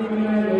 Amen.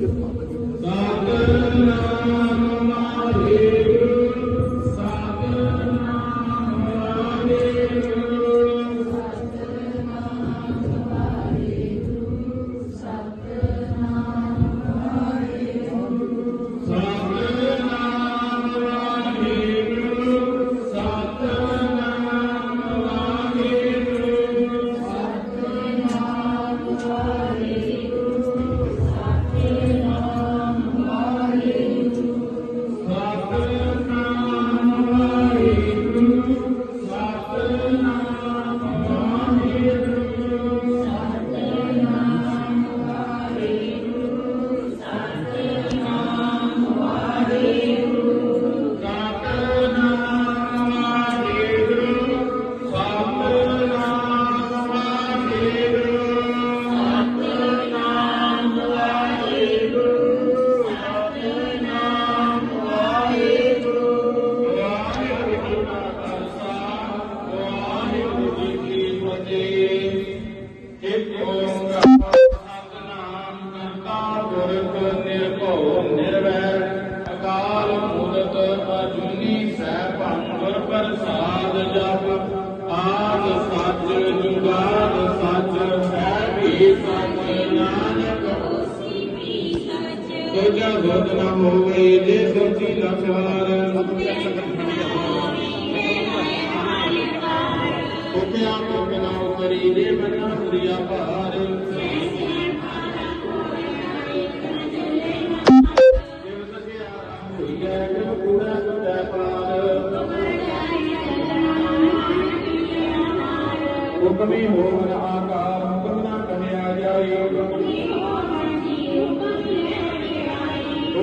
Thank you. ਸੱਚ ਜੁਗਾਦ ਸੱਚ ਹੈ ਵੀ ਸੱਚ ਨਾਨਕ ਤੁਝਾ ਗੁਰ ਨ ਹੋਵੇ ਜੇ ਸੋਚੀ ਲਖਵਾਰ ਉਪਿਆ ਕੋ ਬਿਨਾ ਉਤਰੀ ਦੇ ਮਨਾ ਤੁਰਿਆ ਭਾਰ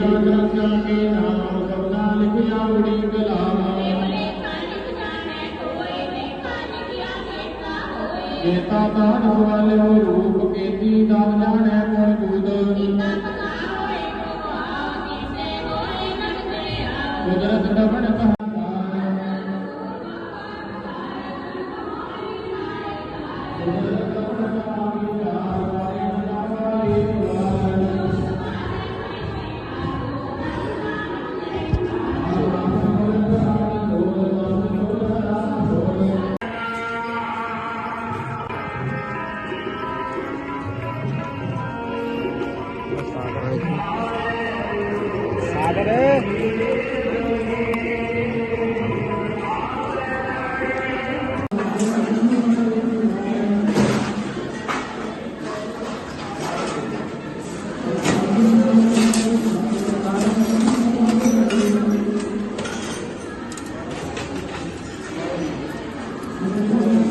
ਨਿਸ਼ਾਨ ਜੀ ਜਾਨ ਰੰਗਾ ਕੇ ਨਾਮ ਸਭਨਾ ਲਿਖਿਆ ਉੜੀ ਕਲਾਮ ਜੇਤਾ ਦਾਨ ਵਾਲੇ ਹੋ ਰੂਪ ਕੀਤੀ ਦਾਨ ਜਾਣੈ ਕੋਣ ਕੂਦ ਕੁਦਰਤ Davan ਕਹਾਤਾ Thank mm -hmm. you.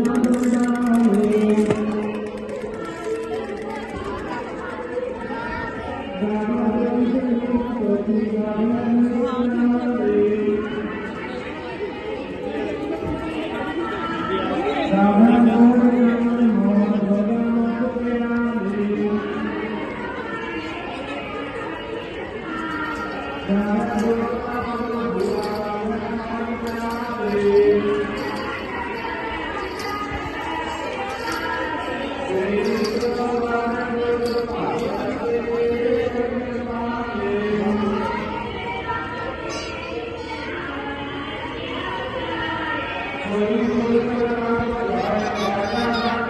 Thank you.